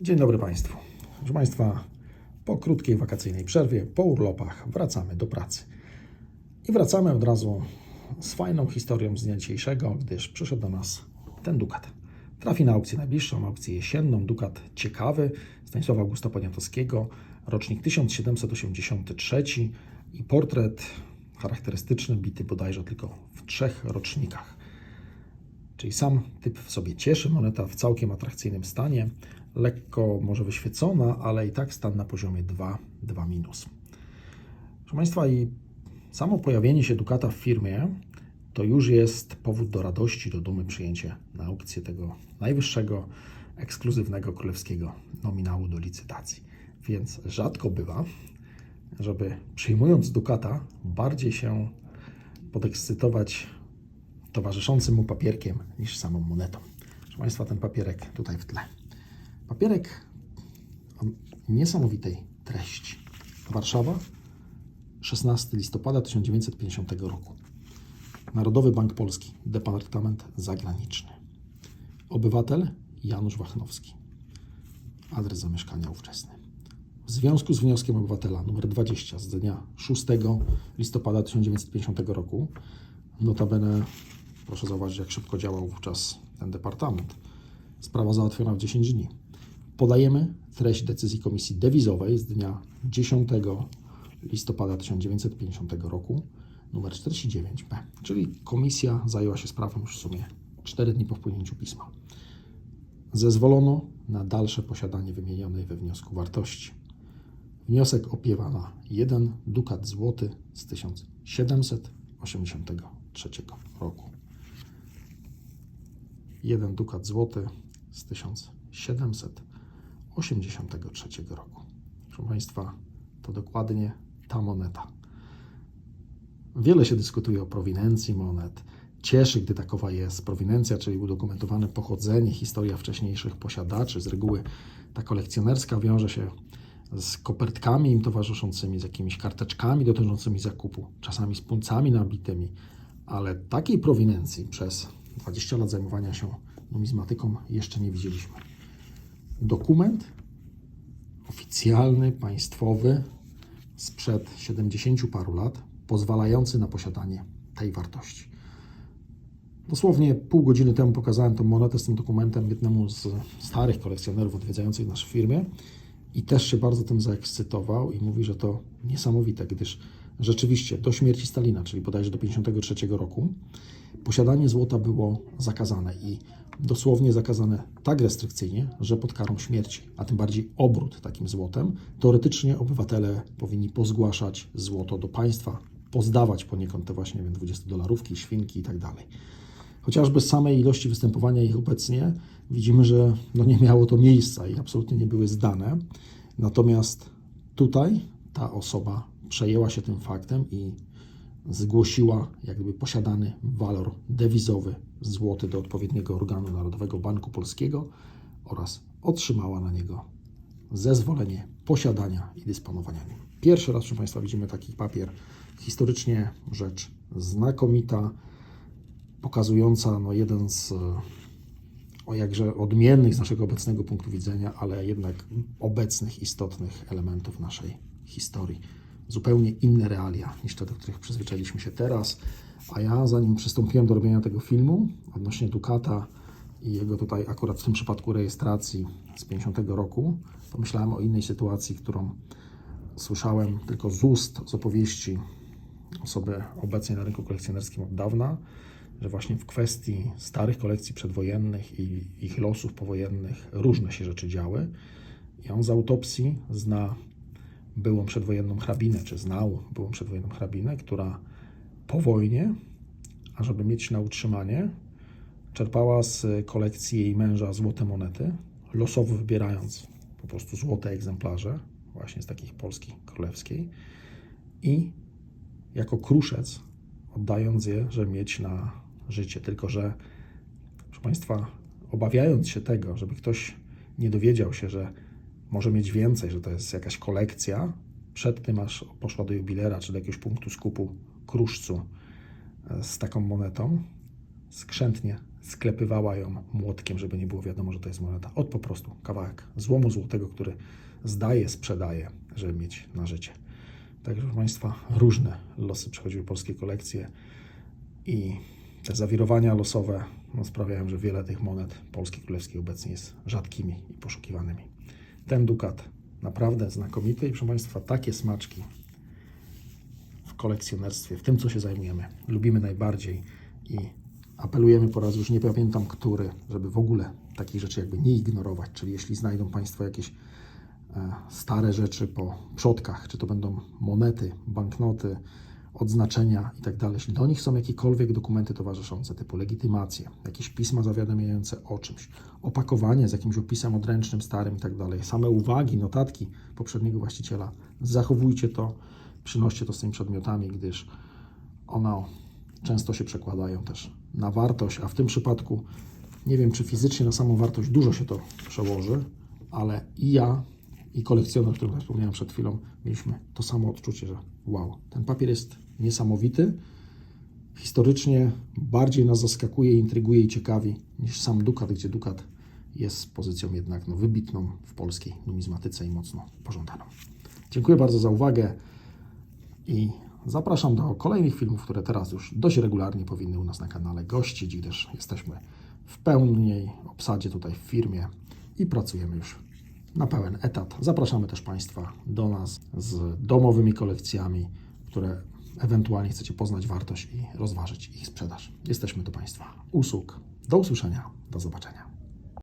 Dzień dobry Państwu. Proszę Państwa, po krótkiej wakacyjnej przerwie, po urlopach wracamy do pracy. I wracamy od razu z fajną historią z dnia dzisiejszego, gdyż przyszedł do nas ten dukat. Trafi na aukcję najbliższą, aukcję jesienną. Dukat ciekawy Stanisława Augusta Poniatowskiego, rocznik 1783 i portret charakterystyczny, bity bodajże tylko w trzech rocznikach. Czyli sam typ w sobie cieszy, moneta w całkiem atrakcyjnym stanie, lekko może wyświecona, ale i tak stan na poziomie 2, 2 minus. Proszę Państwa, i samo pojawienie się Dukata w firmie to już jest powód do radości, do dumy przyjęcie na aukcję tego najwyższego, ekskluzywnego królewskiego nominału do licytacji. Więc rzadko bywa, żeby przyjmując Dukata bardziej się podekscytować towarzyszącym mu papierkiem niż samą monetą. Proszę Państwa, ten papierek tutaj w tle. Papierek o niesamowitej treści. Warszawa, 16 listopada 1950 roku. Narodowy Bank Polski, Departament Zagraniczny. Obywatel Janusz Wachnowski. Adres zamieszkania ówczesny. W związku z wnioskiem obywatela nr 20 z dnia 6 listopada 1950 roku, notabene proszę zauważyć, jak szybko działał wówczas ten departament, sprawa załatwiona w 10 dni. Podajemy treść decyzji Komisji Dewizowej z dnia 10 listopada 1950 roku, numer 49b. Czyli komisja zajęła się sprawą już w sumie 4 dni po wpłynięciu pisma. Zezwolono na dalsze posiadanie wymienionej we wniosku wartości. Wniosek opiewa na 1 dukat złoty z 1783 roku. 1 dukat złoty z 1783 roku. Proszę Państwa, to dokładnie ta moneta. Wiele się dyskutuje o prowinencji monet. Cieszy, gdy takowa jest prowinencja, czyli udokumentowane pochodzenie, historia wcześniejszych posiadaczy. Z reguły ta kolekcjonerska wiąże się z kopertkami im towarzyszącymi, z jakimiś karteczkami dotyczącymi zakupu, czasami z puncami nabitymi, ale takiej prowinencji przez 20 lat zajmowania się numizmatyką jeszcze nie widzieliśmy. Dokument oficjalny, państwowy, sprzed 70 paru lat, pozwalający na posiadanie tej wartości. Dosłownie pół godziny temu pokazałem tą monetę z tym dokumentem jednemu z starych kolekcjonerów odwiedzających naszą firmę i też się bardzo tym zaekscytował i mówi, że to niesamowite, gdyż rzeczywiście do śmierci Stalina, czyli bodajże do 1953 roku, posiadanie złota było zakazane i dosłownie zakazane tak restrykcyjnie, że pod karą śmierci, a tym bardziej obrót takim złotem, teoretycznie obywatele powinni pozgłaszać złoto do państwa, pozdawać poniekąd te właśnie wiem, 20 dolarówki, świnki i tak dalej. Chociażby z samej ilości występowania ich obecnie widzimy, że no nie miało to miejsca i absolutnie nie były zdane. Natomiast tutaj ta osoba przejęła się tym faktem i zgłosiła jakby posiadany walor dewizowy złoty do odpowiedniego organu Narodowego Banku Polskiego oraz otrzymała na niego zezwolenie posiadania i dysponowania nim. Pierwszy raz, proszę Państwa, widzimy taki papier. Historycznie rzecz znakomita, pokazująca no, jeden z o jakże odmiennych z naszego obecnego punktu widzenia, ale jednak obecnych, istotnych elementów naszej historii. Zupełnie inne realia niż te, do których przyzwyczailiśmy się teraz. A ja, zanim przystąpiłem do robienia tego filmu odnośnie Dukata i jego tutaj akurat w tym przypadku rejestracji z 50 roku, pomyślałem o innej sytuacji, którą słyszałem tylko z ust, z opowieści osoby obecnej na rynku kolekcjonerskim od dawna, że właśnie w kwestii starych kolekcji przedwojennych i ich losów powojennych różne się rzeczy działy. I on z autopsji zna byłą przedwojenną hrabinę, czy znał byłą przedwojenną hrabinę, która po wojnie, ażeby mieć na utrzymanie, czerpała z kolekcji jej męża złote monety, losowo wybierając po prostu złote egzemplarze, właśnie z takich Polski królewskiej i jako kruszec oddając je, żeby mieć na życie. Tylko, że proszę Państwa, obawiając się tego, żeby ktoś nie dowiedział się, że może mieć więcej, że to jest jakaś kolekcja, przed tym aż poszła do jubilera czy do jakiegoś punktu skupu kruszcu e, z taką monetą, skrzętnie sklepywała ją młotkiem, żeby nie było wiadomo, że to jest moneta. Od po prostu kawałek złomu złotego, który zdaje, sprzedaje, żeby mieć na życie. Także, proszę Państwa, różne losy przechodziły polskie kolekcje i te zawirowania losowe no, sprawiają, że wiele tych monet polskich królewskich obecnie jest rzadkimi i poszukiwanymi. Ten dukat. Naprawdę znakomity. I proszę Państwa, takie smaczki w kolekcjonerstwie, w tym co się zajmujemy, lubimy najbardziej i apelujemy po raz już nie pamiętam który, żeby w ogóle takich rzeczy jakby nie ignorować, czyli jeśli znajdą Państwo jakieś e, stare rzeczy po przodkach, czy to będą monety, banknoty, odznaczenia i tak. Jeśli do nich są jakiekolwiek dokumenty towarzyszące, typu legitymacje, jakieś pisma zawiadamiające o czymś, opakowanie z jakimś opisem odręcznym, starym i tak same uwagi, notatki poprzedniego właściciela, zachowujcie to, przynoście to z tymi przedmiotami, gdyż one często się przekładają też na wartość, a w tym przypadku nie wiem, czy fizycznie na samą wartość dużo się to przełoży, ale i ja, i kolekcjoner, o którym wspomniałem przed chwilą, mieliśmy to samo odczucie, że wow, ten papier jest niesamowity. Historycznie bardziej nas zaskakuje, intryguje i ciekawi niż sam Dukat, gdzie Dukat jest pozycją jednak no, wybitną w polskiej numizmatyce i mocno pożądaną. Dziękuję bardzo za uwagę i zapraszam do kolejnych filmów, które teraz już dość regularnie powinny u nas na kanale gościć, gdyż jesteśmy w pełnej obsadzie tutaj w firmie i pracujemy już na pełen etat. Zapraszamy też Państwa do nas z domowymi kolekcjami, które ewentualnie chcecie poznać wartość i rozważyć ich sprzedaż. Jesteśmy do Państwa usług. Do usłyszenia, do zobaczenia.